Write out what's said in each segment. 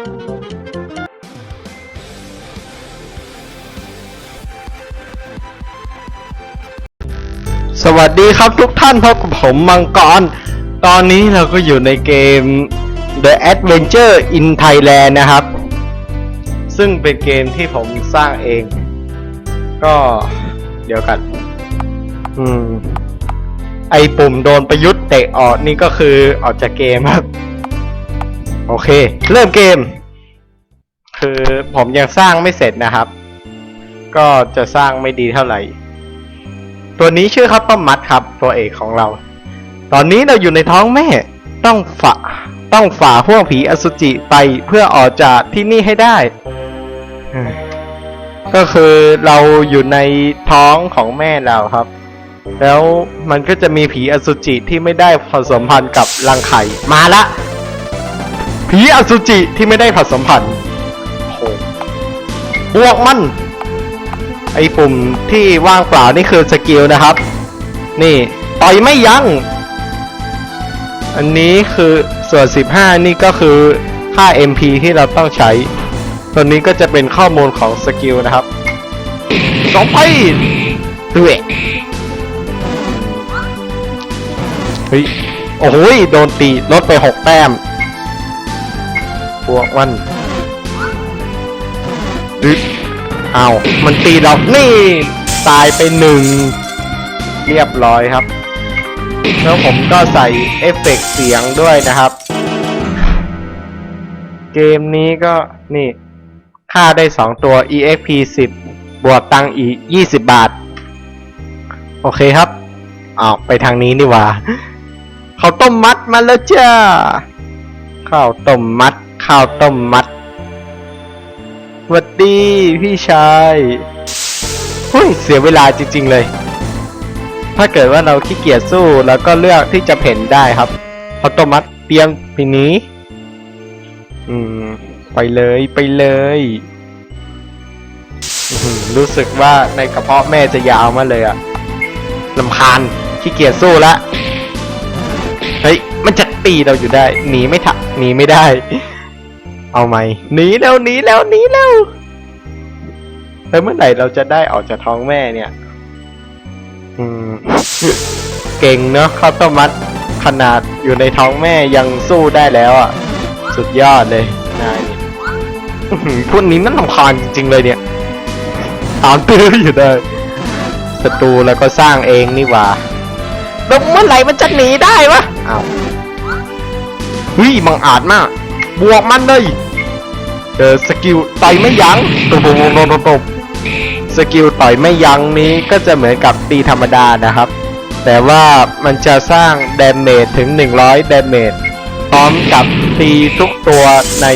สวัสดีครับทุกท่านพบกับผมมังกร ตอนนี้เราก็อยู่ในเกม The Adventure in Thailand นะครับ ซึ่งเป็นเกมที่ผมสร้างเอง ก็เดี๋ยวกัน อืม ไอปุ่มโดนประยุทธ์เตะออกนี่ก็คือออกจากเกมครับ โอเค เริ่มเกม คือผมยังสร้างไม่เสร็จนะครับ ก็จะสร้างไม่ดีเท่าไหร่ ตัวนี้ชื่อข้าวต้มมัดครับ ตัวเอกของเรา ตอนนี้เราอยู่ในท้องแม่ ต้องฝ่าต้องฝ่าพวกผีอสุจิไปเพื่อออกจากที่นี่ให้ได้ ก็คือเราอยู่ในท้องของแม่เราครับ แล้วมันก็จะมีผีอสุจิที่ไม่ได้ผสมพันธุ์กับรังไข่มาละ ผีอสุจิที่ไม่ได้ผสมพันธุ์โอ้โหบวกมัน ไอ้ปุ่มที่ว่างเปล่านี่คือสกิลนะครับ นี่ ต่อยไม่ยัง้ง อันนี้คือส่วน 15 นี่ก็คือค่า MP ที่เราต้องใช้ ตัวนี้ก็จะเป็นข้อมูลของสกิลนะครับสองไปด้วยเฮ้ย โอ้โหยโดนตีลดไป 6 แต้มพ วกมันดึเอาวมันตีเรา นี่ ตายไปหนึ่ง เรียบร้อยครับ แล้วผมก็ใส่เอฟเฟกต์เสียงด้วยนะครับ เกมนี้ก็นี่ ค่าได้สองตัว EXP 10 บวกตังอีก 20 บาท โอเคครับอ้าวไปทางนี้นี่ว่าข้าวต้มมัดมาแล้วจ้าข้าวต้มมัด ข้าวต้มมัดสวัสดีพี่ชายเฮ้ยเสียเวลาจริง ๆเลย ถ้าเกิดว่าเราขี้เกียจสู้เราก็เลือกที่จะเพ่นได้ครับออโตมัติเตรียมปีนี้ อืม ไปเลยไปเลยรู้สึกว่าในกระเพาะแม่จะยาวมาเลยอะลำคาญขี้เกียจสู้ละ เฮ้ย มันจะตีเราอยู่ได้ หนีไม่ถักหนีไม่ได้ เอาไหมหนีแล้วหนีแล้วหนีแล้วแล้วเมื่อไหร่เราจะได้ออกจากท้องแม่เนี่ย อืม เก่งเนาะข้าวต้มมัดขนาดอยู่ในท้องแม่ยังสู้ได้แล้วอะ สุดยอดเลยนายพวกนี้มันลำคาญจริงๆเลยเนี่ยตามตื้ออยู่ได้ศัตรูแล้วก็สร้างเองนี่หว่าแล้วเมื่อไหร่มันจะหนีได้วะอ้าวเฮ้ยบังอาจมาก บวกมันเลยเออสกิลต่อยไม่ยั้งตบตบตบตบสกิลต่อยไม่ยั้งนี้ก็จะเหมือนกับตีธรรมดานะครับ แต่ว่ามันจะสร้างเดาเมจถึง 100ดาเมจพร้อมกับตีทุกตัวใน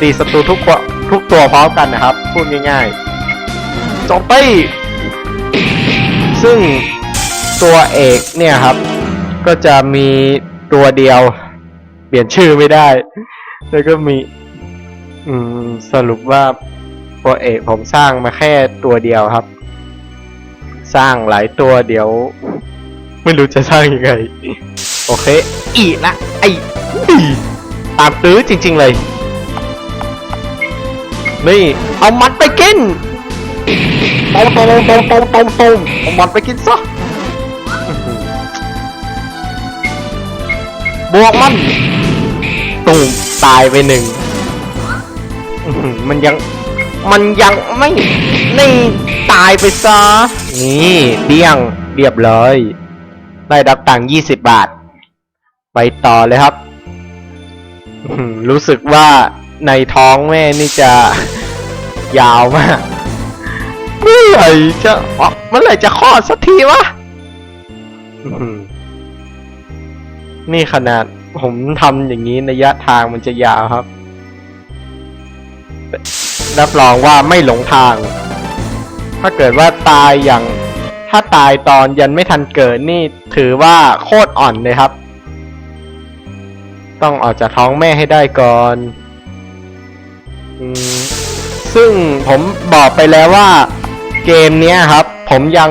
ตีศัตรูทุกตัวทุกตัวพร้อมกันนะครับ พูดง่ายๆจมตีซึ่งตัวเอกเนี่ยครับ ก็จะมีตัวเดียว เปลี่ยนชื่อไม่ได้ แล้วก็มี อืม สรุปว่าตัวเอกผมสร้างมาแค่ตัวเดียวครับ สร้างหลายตัวเดี๋ยว ไม่รู้จะสร้างยังไง โอเค อีละไอตามตื้อจริง ๆ เลย นี่ เอามันไปกินตมตมตมตมตมตมเอามันไปกินซะบวกมัน ตูมตายไปหนึ่งอื้อหือมันยัง มันยังไม่นี่ตายไปซะ นี่เดี้ยงเรียบร้อยได้รับตังค์ยี่สิบบาท ไปต่อเลยครับอื้อหือรู้สึกว่าในท้องแม่นี่จะ ยาวมาก เมื่อไหร่จะอ๋อเมื่อไหร่จะคลอดสักทีวะอื้อหือนี่ขนาด ผมทำอย่างนี้ระยะทางมันจะยาวครับ รับรองว่าไม่หลงทาง ถ้าเกิดว่าตายอย่าง ถ้าตายตอนยันไม่ทันเกิดนี่ถือว่าโคตรอ่อนเลยครับ ต้องออกจากท้องแม่ให้ได้ก่อนอซึ่งผมบอกไปแล้วว่าเกมนี้ครับ ผมยัง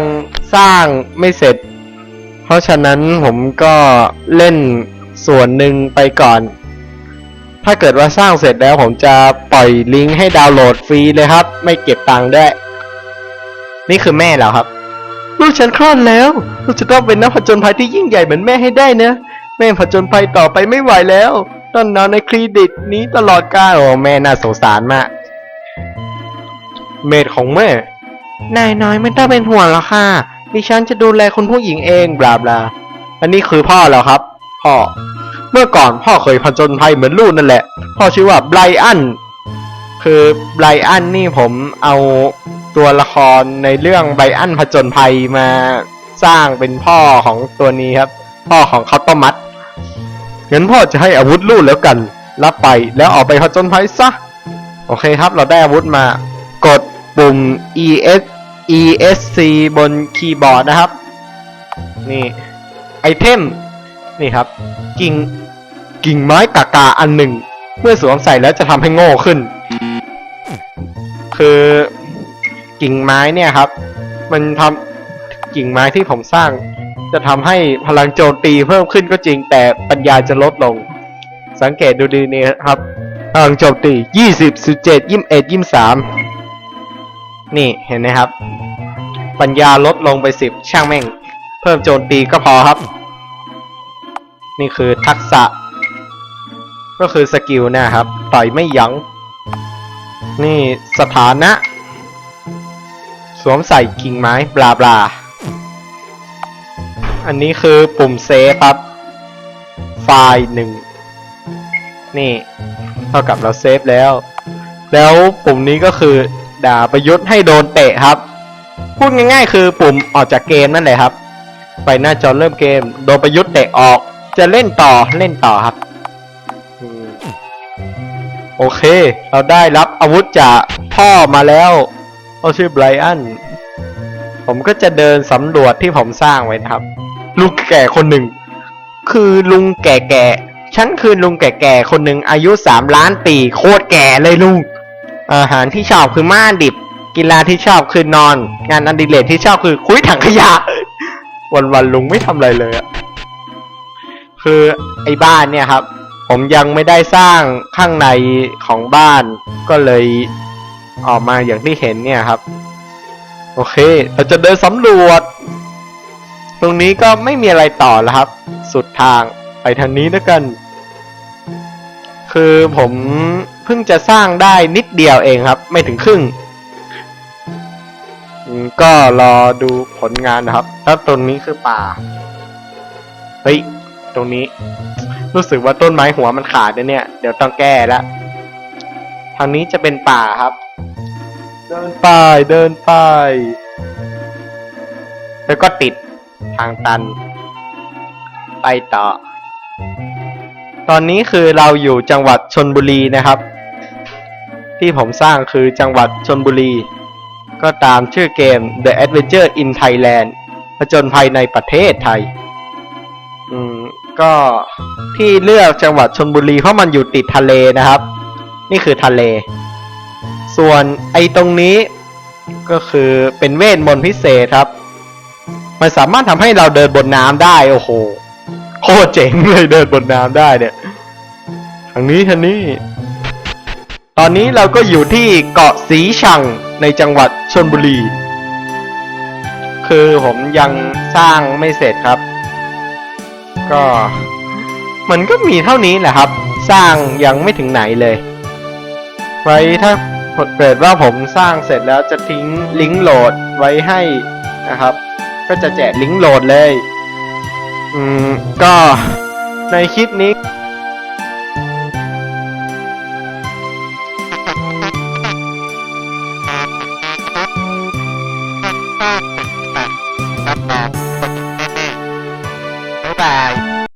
สร้างไม่เสร็จ เพราะฉะนั้นผมก็เล่น ส่วนหนึ่งไปก่อน ถ้าเกิดว่าสร้างเสร็จแล้วผมจะปล่อยลิงก์ให้ดาวน์โหลดฟรีเลยครับ ไม่เก็บตังค์ด้วย นี่คือแม่เราครับ ลูกฉันคลอดแล้ว ลูกจะต้องเป็นนักผจญภัยที่ยิ่งใหญ่เหมือนแม่ให้ได้นะ แม่ผจญภัยต่อไปไม่ไหวแล้วต้องนอนในคลินิกนี้ตลอดกาลโอ้แม่น่าสงสารมากเมดของแม่ นายน้อยไม่ต้องเป็นห่วงแล้วค่ะ ดิฉันจะดูแลคุณผู้หญิงเอง บลาบลา อันนี้คือพ่อแล้วครับ พ่อ เมื่อก่อนพ่อเคยผจญภัยเหมือนลูกนั่นแหละ พ่อชื่อว่าไบรอัน คือไบรอันนี่ผมเอาตัวละครในเรื่องไบรอันผจญภัยมาสร้างเป็นพ่อของตัวนี้ครับ พ่อของคาตอมัสงั้นพ่อจะให้อาวุธลูกแล้วกัน รับไปแล้วออกไปผจญภัยซะ โอเคครับ เราได้อาวุธมา กดปุ่ม ES ESC บนคีย์บอร์ดนะครับ นี่ ไอเทม นี่ครับ กิ่งกิ่งไม้กากาอันหนึ่ง เมื่อสวมใส่แล้วจะทำให้โง่ขึ้น คือกิ่งไม้เนี่ยครับ มันทำกิ่งไม้ที่ผมสร้าง จะทำให้พลังโจมตีเพิ่มขึ้นก็จริง แต่ปัญญาจะลดลง สังเกตดูดีนี่ครับพลังโจมตียี่สิบสิบเจ็ดยี่สิบเอ็ดยี่สิบสามนี่เห็นไหมครับ ปัญญาลดลงไปสิบช่างแม่ง เพิ่มโจมตีก็พอครับ นี่คือทักษะ ก็คือสกิลนะครับต่อยไม่ยัง้ง นี่สถานะ สวมใส่กิ่งไม้บลาบลาอันนี้คือปุ่มเซฟครับ ไฟล์หนึ่งนี่ เท่ากับเราเซฟแล้ว แล้วปุ่มนี้ก็คือ ด่าประยุทธ์ให้โดนเตะครับ พูดง่ายๆ คือปุ่มออกจากเกมนั่นแหละครับ ไปหน้าจอเริ่มเกม โดนประยุทธ์เตะออก จะเล่นต่อเล่นต่อครับโอเค เราได้รับอาวุธจากพ่อมาแล้วเขาชื่อไบรอันผมก็จะเดินสำรวจที่ผมสร้างไว้นะครับ ลุงแก่คนหนึ่ง คือลุงแก่ๆฉันคือลุงแก่ๆคนหนึ่งอายุสามล้านปี โคตรแก่เลยลุง อาหารที่ชอบคือม่าดิบ กีฬาที่ชอบคือนอน งานอดิเรกที่ชอบคือคุยถังขยะ วันๆลุงไม่ทำอะไรเลยอะ คือไอ้บ้านเนี่ยครับ ผมยังไม่ได้สร้างข้างในของบ้านก็เลยออกมาอย่างที่เห็นเนี่ยครับ โอเค เราจะเดินสำรวจ ตรงนี้ก็ไม่มีอะไรต่อแล้วครับ สุดทางไปทางนี้แล้วกัน คือผมเพิ่งจะสร้างได้นิดเดียวเองครับ ไม่ถึงครึ่งก็รอดูผลงานนะครับแล้วตรงนี้คือป่า เฮ้ย ตรงนี้ รู้สึกว่าต้นไม้หัวมันขาดนะเนี่ย เดี๋ยวต้องแก้แล้วทางนี้จะเป็นป่าครับ เดินไปเดินไปแล้วก็ติดทางตัน ไปต่อ ตอนนี้คือเราอยู่จังหวัดชนบุรีนะครับ ที่ผมสร้างคือจังหวัดชนบุรี ก็ตามชื่อเกม The Adventure in Thailand ผจญภัยในประเทศไทย อืม ก็ที่เลือกจังหวัดชนบุรีเพราะมันอยู่ติดทะเลนะครับ นี่คือทะเล ส่วนไอ้ตรงนี้ก็คือเป็นเวทมนต์พิเศษครับ มันสามารถทำให้เราเดินบนน้ำได้โอ้โหโคตรเจ๋งเลยเดินบนน้ำได้เนี่ยทางนี้ทางนี้ ตอนนี้เราก็อยู่ที่เกาะสีชังในจังหวัดชนบุรี คือผมยังสร้างไม่เสร็จครับ ก็มันก็มีเท่านี้แหละครับ สร้างยังไม่ถึงไหนเลย ไว้ถ้าเกิดว่าผมสร้างเสร็จแล้วจะทิ้งลิงก์โหลดไว้ให้นะครับ ก็จะแจกลิงก์โหลดเลย อืม ก็ในคลิปนี้